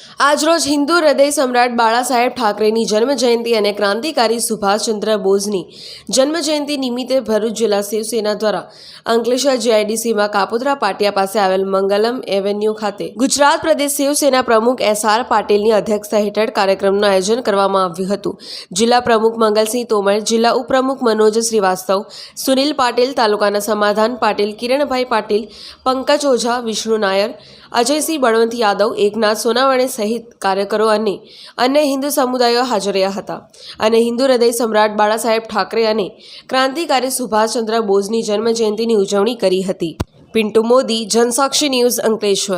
આજરોજ હિન્દુ હૃદય સમ્રાટ બાળા સાહેબ ઠાકરેની જન્મ જયંતિ અને ક્રાંતિકારી સુભાષચંદ્ર બોઝની જન્મ જયંતિ નિમિત્તે ભરૂચ જિલ્લા શિવસેના દ્વારા અંકલેશ્વર જીઆઈડીસીમાં કાપોદ્રા પાટિયા પાસે આવેલ મંગલમ એવેન્યુ ખાતે ગુજરાત પ્રદેશ શિવસેના પ્રમુખ એસ આર પાટીલની અધ્યક્ષતા હેઠળ કાર્યક્રમનું આયોજન કરવામાં આવ્યું હતું. જિલ્લા પ્રમુખ મંગલસિંહ તોમર, જિલ્લા ઉપપ્રમુખ મનોજ શ્રીવાસ્તવ, સુનિલ પાટીલ, તાલુકાના સમાધાન પાટીલ, કિરણભાઈ પાટીલ, પંકજ ઓઝા, વિષ્ણુ નાયર, અજયસિંહ બળવંત યાદવ, એકનાથ સોનાવણે સહિત કાર્યકરો અને અન્ય હિન્દુ સમુદાયો હાજર રહ્યા હતા. અને હિન્દુ હૃદય સમ્રાટ બાળા સાહેબ ઠાકરે અને ક્રાંતિકારી સુભાષચંદ્ર બોઝની જન્મજયંતિની ઉજવણી કરી હતી. પિન્ટુ મોદી, જનસાક્ષી ન્યૂઝ અંકલેશ્વર.